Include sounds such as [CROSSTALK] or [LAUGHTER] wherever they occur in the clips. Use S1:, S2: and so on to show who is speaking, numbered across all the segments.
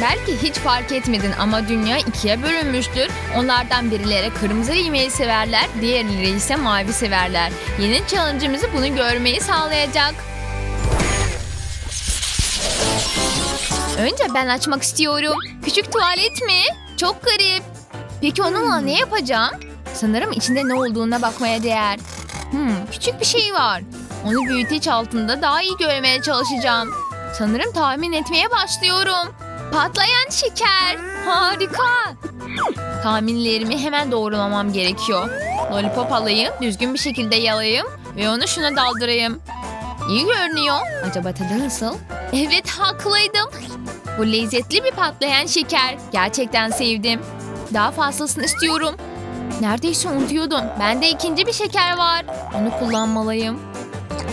S1: Belki hiç fark etmedin ama dünya ikiye bölünmüştür. Onlardan birileri kırmızı yemeği severler, diğerleri ise mavi severler. Yeni challenge'ımızı bunu görmeyi sağlayacak. Önce ben açmak istiyorum. Küçük tuvalet mi? Çok garip. Peki onunla ne yapacağım? Sanırım içinde ne olduğuna bakmaya değer. Hmm, küçük bir şey var. Onu büyüteç altında daha iyi görmeye çalışacağım. Sanırım tahmin etmeye başlıyorum. Patlayan şeker. Harika. Tahminlerimi hemen doğrulamam gerekiyor. Lollipop alayım, düzgün bir şekilde yalayayım ve onu şuna daldırayım. İyi görünüyor. Acaba tadı nasıl? Evet haklıydım. Bu lezzetli bir patlayan şeker. Gerçekten sevdim. Daha fazlasını istiyorum. Neredeyse unutuyordum. Bende ikinci bir şeker var. Onu kullanmalıyım.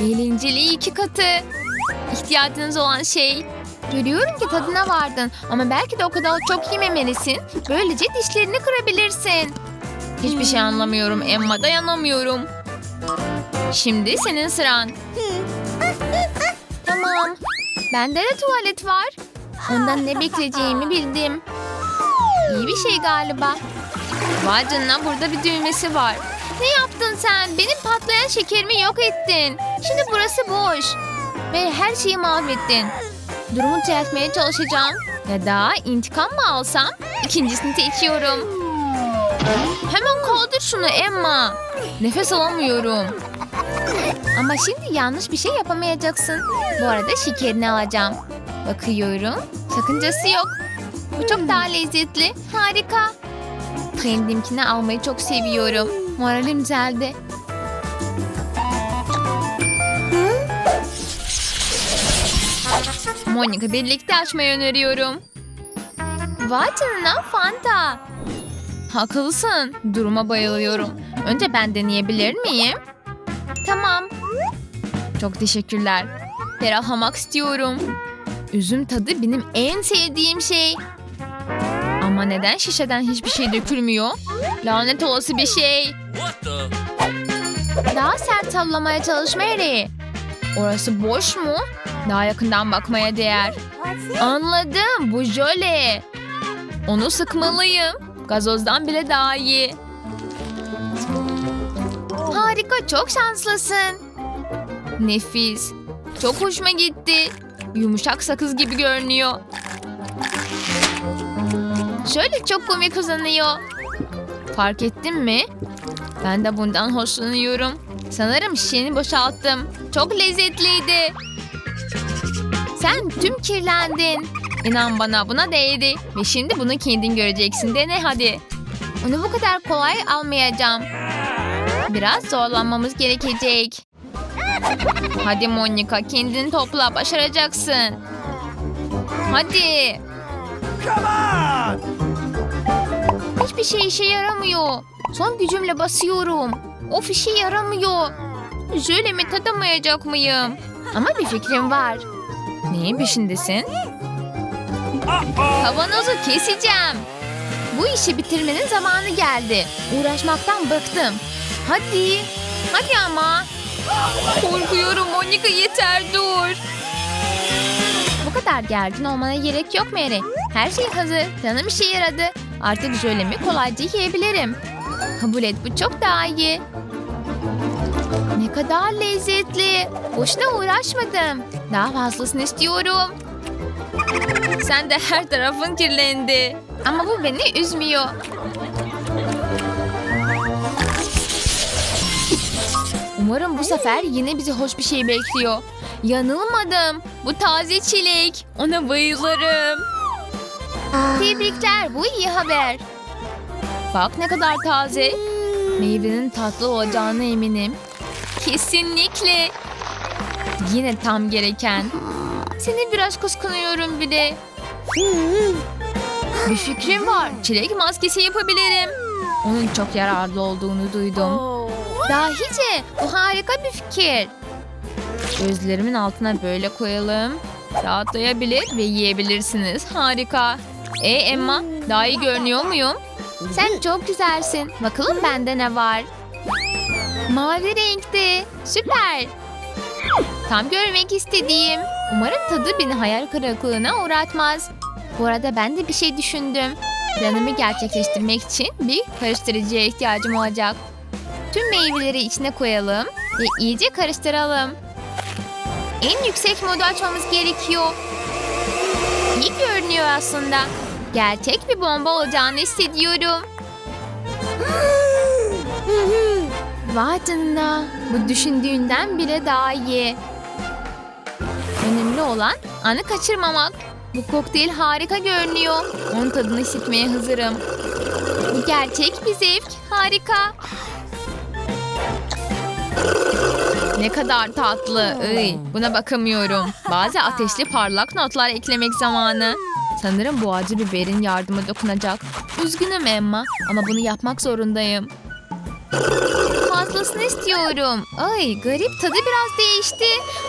S1: Eğlenceli iki katı. İhtiyacınız olan şey. Görüyorum ki tadına vardın ama belki de o kadar çok yememelisin. Böylece dişlerini kırabilirsin. Hiçbir şey anlamıyorum Emma dayanamıyorum. Şimdi senin sıran. Tamam. Bende de tuvalet var. Ondan ne bekleyeceğimi bildim. İyi bir şey galiba. Vay canına burada bir düğmesi var. Ne yaptın sen? Benim patlayan şekerimi yok ettin. Şimdi burası boş. Ve her şeyi mahvettin. Durumu düzeltmeye çalışacağım. Ya da intikam mı alsam? İkincisini seçiyorum. Hemen kaldır şunu Emma. Nefes alamıyorum. Ama şimdi yanlış bir şey yapamayacaksın. Bu arada şekerini alacağım. Bakıyorum. Sakıncası yok. Bu çok daha lezzetli. Harika. Kendimkini almayı çok seviyorum. Moralim düzeldi. Monica birlikte açmayı öneriyorum. Vay canına Fanta. Haklısın. Duruma bayılıyorum. Önce ben deneyebilir miyim? Tamam. Çok teşekkürler. Ferahlamak istiyorum. Üzüm tadı benim en sevdiğim şey. Ama neden şişeden hiçbir şey dökülmüyor? Lanet olası bir şey. Daha sert sallamaya çalış Mary. Orası boş mu? Daha yakından bakmaya değer. Anladım bu jöle. Onu sıkmalıyım. Gazozdan bile daha iyi. Harika çok şanslısın. Nefis. Çok hoşuma gitti. Yumuşak sakız gibi görünüyor. Şöyle çok komik uzanıyor. Fark ettin mi? Ben de bundan hoşlanıyorum. Sanırım şişeni boşalttım. Çok lezzetliydi. Sen tüm kirlendin. İnan bana buna değdi. Ve şimdi bunu kendin göreceksin. Dene hadi. Onu bu kadar kolay almayacağım. Biraz zorlanmamız gerekecek. Hadi Monica kendini topla başaracaksın. Hadi. Hiçbir şey işe yaramıyor. Son gücümle basıyorum. Of işe yaramıyor. Jölemi tadamayacak mıyım? Ama bir fikrim var. Neyin peşindesin? Kavanozu keseceğim. Bu işi bitirmenin zamanı geldi. Uğraşmaktan bıktım. Hadi. Hadi ama. Korkuyorum Monica yeter dur. Bu kadar gergin olmana gerek yok Mary. Her şey hazır. Planım işe yaradı. Artık jölemi kolayca yiyebilirim. Kabul et bu çok daha iyi. Ne kadar lezzetli. Boşuna uğraşmadım. Daha fazlasını istiyorum. Sen de her tarafın kirlendi. Ama bu beni üzmüyor. Umarım bu sefer yine bizi hoş bir şey bekliyor. Yanılmadım. Bu taze çilek. Ona bayılırım. Tebrikler. Bu iyi haber. Bak ne kadar taze. Meyvenin tatlı olacağına eminim. Kesinlikle. Yine tam gereken. Seni biraz kıskanıyorum bir de. Bir fikrim var. Çilek maskesi yapabilirim. Onun çok yararlı olduğunu duydum. Dahice bu harika bir fikir. Gözlerimin altına böyle koyalım. Rahatlayabilir ve yiyebilirsiniz. Harika. E Emma daha iyi görünüyor muyum? Sen çok güzelsin. Bakalım bende ne var? Mavi renkte. Süper. Tam görmek istediğim. Umarım tadı beni hayal kırıklığına uğratmaz. Bu arada ben de bir şey düşündüm. Planımı gerçekleştirmek için bir karıştırıcıya ihtiyacım olacak. Tüm meyveleri içine koyalım ve iyice karıştıralım. En yüksek modu açmamız gerekiyor. İyi görünüyor aslında. Gerçek bir bomba olacağını hissediyorum. Vay. Bu düşündüğünden bile daha iyi. Önemli olan anı kaçırmamak. Bu kokteyl harika görünüyor. Onun tadını hissetmeye hazırım. Bu gerçek bir zevk. Harika. Ne kadar tatlı. Iy, buna bakamıyorum. Bazı ateşli parlak notlar eklemek zamanı. Sanırım bu acı biberin yardımı dokunacak. Üzgünüm Emma ama bunu yapmak zorundayım. Fazlasını istiyorum. Ay garip tadı biraz değişti.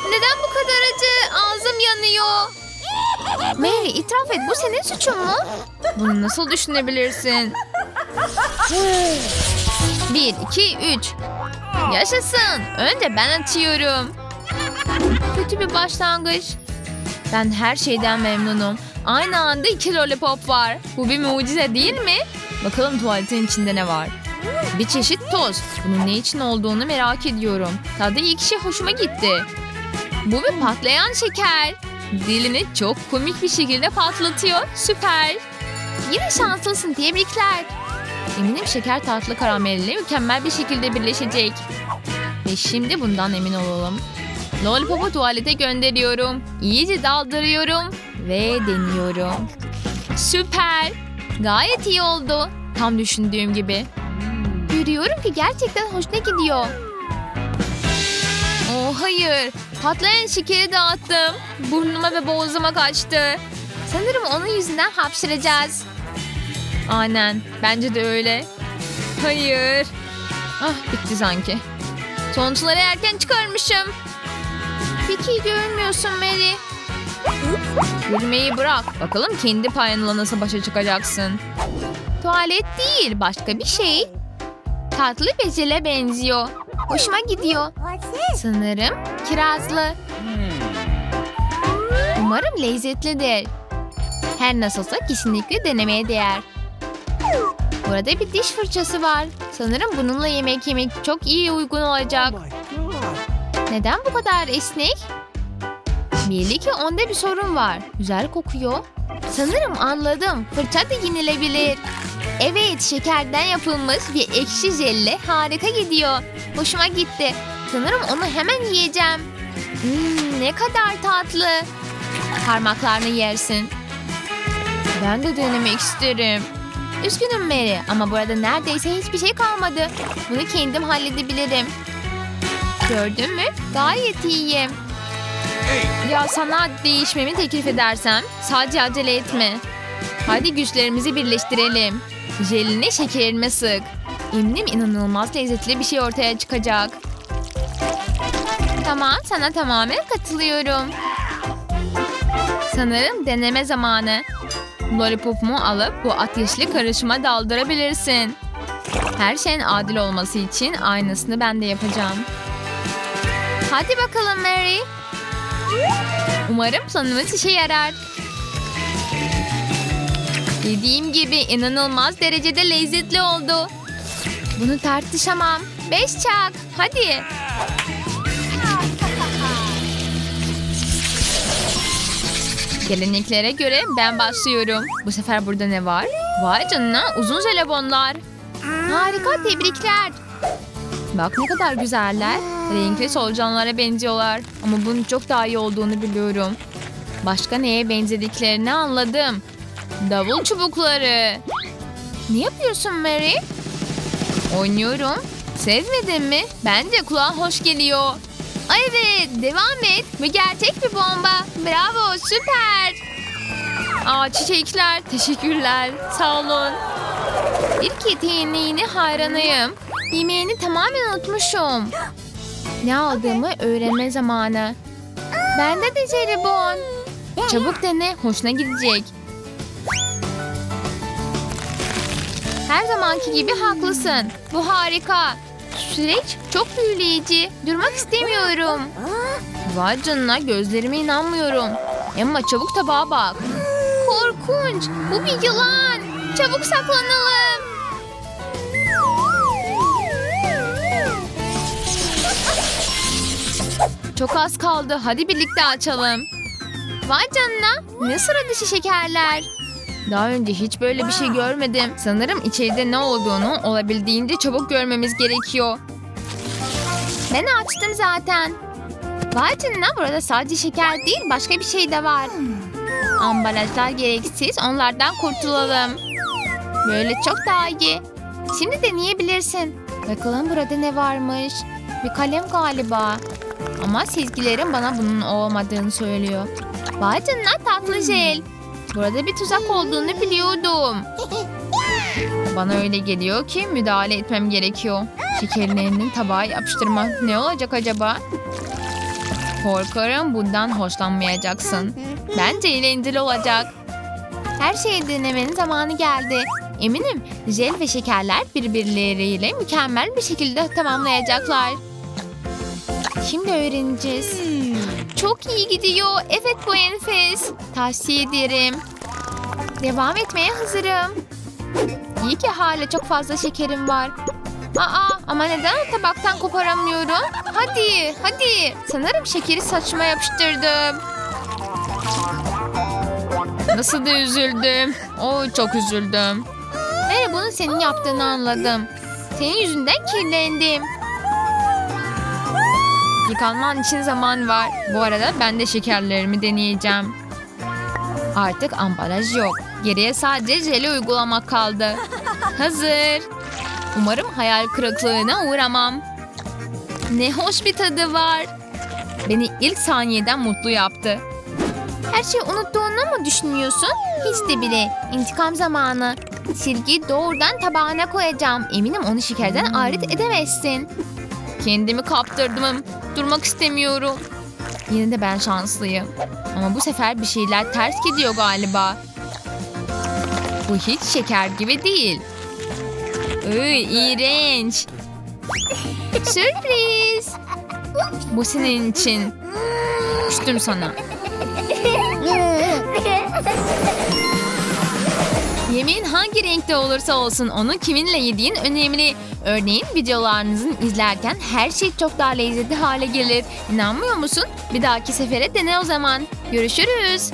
S1: Neden bu kadar acı? Ağzım yanıyor. Mary itiraf et bu senin suçun mu? Bunu nasıl düşünebilirsin? Bir, iki, üç. Yaşasın. Önce ben atıyorum. Kötü bir başlangıç. Ben her şeyden memnunum. Aynı anda iki lollipop var. Bu bir mucize değil mi? Bakalım tuvaletin içinde ne var? Bir çeşit toz. Bunun ne için olduğunu merak ediyorum. Tadı ilk şey hoşuma gitti. Bu bir patlayan şeker. Dilini çok komik bir şekilde patlatıyor. Süper. Yine şanslısın. Tebrikler. Eminim şeker tatlı karamelle mükemmel bir şekilde birleşecek. Ve şimdi bundan emin olalım. Lollipop'u tuvalete gönderiyorum. İyice daldırıyorum. Ve deniyorum. Süper. Gayet iyi oldu. Tam düşündüğüm gibi. Görüyorum ki gerçekten hoşuna gidiyor. Oh hayır. Patlayan şekeri dağıttım. Burnuma ve boğazıma kaçtı. Sanırım onun yüzünden hapşıracağız. Aynen. Bence de öyle. Hayır. Ah bitti sanki. Sonuçları erken çıkarmışım. Peki iyi görünmüyorsun Mary. Gülmeyi bırak. Bakalım kendi payınla nasıl başa çıkacaksın. Tuvalet değil başka bir şey. Tatlı bir jele benziyor. Hoşuma gidiyor. Sanırım kirazlı. Umarım lezzetlidir. Her nasılsa kesinlikle denemeye değer. Burada bir diş fırçası var. Sanırım bununla yemek yemek çok iyi uygun olacak. Neden bu kadar esnek? Belli ki onda bir sorun var. Güzel kokuyor. Sanırım anladım. Fırça da yenilebilir. Evet şekerden yapılmış bir ekşi jelle harika gidiyor. Hoşuma gitti. Sanırım onu hemen yiyeceğim. Hmm, ne kadar tatlı. Parmaklarını yersin. Ben de denemek isterim. Üzgünüm Mary ama burada neredeyse hiçbir şey kalmadı. Bunu kendim halledebilirim. Gördün mü? Gayet iyiyim. Ya sana değişmemi teklif edersem sadece acele etme. Hadi güçlerimizi birleştirelim. Jeline şekerine sık. Eminim inanılmaz lezzetli bir şey ortaya çıkacak. Tamam sana tamamen katılıyorum. Sanırım deneme zamanı. Lollipopumu alıp bu ateşli karışıma daldırabilirsin. Her şeyin adil olması için aynısını ben de yapacağım. Hadi bakalım Mary. Umarım planımız işe yarar. Dediğim gibi inanılmaz derecede lezzetli oldu. Bunu tartışamam. Beş çak. Hadi. Geleneklere göre ben başlıyorum. Bu sefer burada ne var? Vay canına uzun jelibonlar. Harika tebrikler. Bak ne kadar güzeller. Renkli solucanlara benziyorlar. Ama bunun çok daha iyi olduğunu biliyorum. Başka neye benzediklerini anladım. Davul çubukları. Ne yapıyorsun Mary? Oynuyorum. Sevmedin mi? Bence kulağa hoş geliyor. Ay evet devam et. Bu gerçek bir bomba. Bravo süper. Aa çiçekler teşekkürler. Sağ olun. İlk yeteneğine hayranıyım. Yemeğini tamamen unutmuşum. Ne aldığımı öğrenme zamanı. Bende de jelibon. Çabuk dene, hoşuna gidecek. Her zamanki gibi haklısın. Bu harika. Süreç çok büyüleyici. Durmak istemiyorum. Vay canına gözlerime inanmıyorum. Emma çabuk tabağa bak. Korkunç. Bu bir yılan. Çabuk saklanalım. Çok az kaldı. Hadi birlikte açalım. Vay canına. Ne sıra dışı şekerler. Daha önce hiç böyle bir şey görmedim. Sanırım içeride ne olduğunu olabildiğince çabuk görmemiz gerekiyor. Ben açtım zaten. Vay canına burada sadece şeker değil başka bir şey de var. Ambalajlar gereksiz onlardan kurtulalım. Böyle çok daha iyi. Şimdi deneyebilirsin. Bakalım burada ne varmış. Bir kalem galiba. Ama sezgilerim bana bunun olmadığını söylüyor. Vay canına tatlı jel. Burada bir tuzak olduğunu biliyordum. Bana öyle geliyor ki müdahale etmem gerekiyor. Şekerlerini tabağa yapıştırma. Ne olacak acaba? Korkarım bundan hoşlanmayacaksın. Bence eğlenceli olacak. Her şeyi denemenin zamanı geldi. Eminim jel ve şekerler birbirleriyle mükemmel bir şekilde tamamlayacaklar. Şimdi öğreneceğiz. Çok iyi gidiyor. Evet bu enfes. Tavsiye ederim. Devam etmeye hazırım. İyi ki hala çok fazla şekerim var. Aa ama neden tabaktan koparamıyorum? Hadi hadi. Sanırım şekeri saçma yapıştırdım. Nasıl da üzüldüm. Oy çok üzüldüm. Ben bunu senin yaptığını anladım. Senin yüzünden kirlendim. Yıkanman için zaman var. Bu arada ben de şekerlerimi deneyeceğim. Artık ambalaj yok. Geriye sadece jeli uygulamak kaldı. Hazır. Umarım hayal kırıklığına uğramam. Ne hoş bir tadı var. Beni ilk saniyeden mutlu yaptı. Her şeyi unuttuğunu mu düşünüyorsun? Hiç de bile. İntikam zamanı. Silgiyi doğrudan tabağına koyacağım. Eminim onu şekerden ayrıt edemezsin. Kendimi kaptırdım. Durmak istemiyorum. Yine de ben şanslıyım. Ama bu sefer bir şeyler ters gidiyor galiba. Bu hiç şeker gibi değil. Iy, iğrenç. Sürpriz. Bu senin için. Küstüm sana. [LAUGHS] Yemeğin hangi renkte olursa olsun onu kiminle yediğin önemli. Örneğin videolarınızı izlerken her şey çok daha lezzetli hale gelir. İnanmıyor musun? Bir dahaki sefere dene o zaman. Görüşürüz.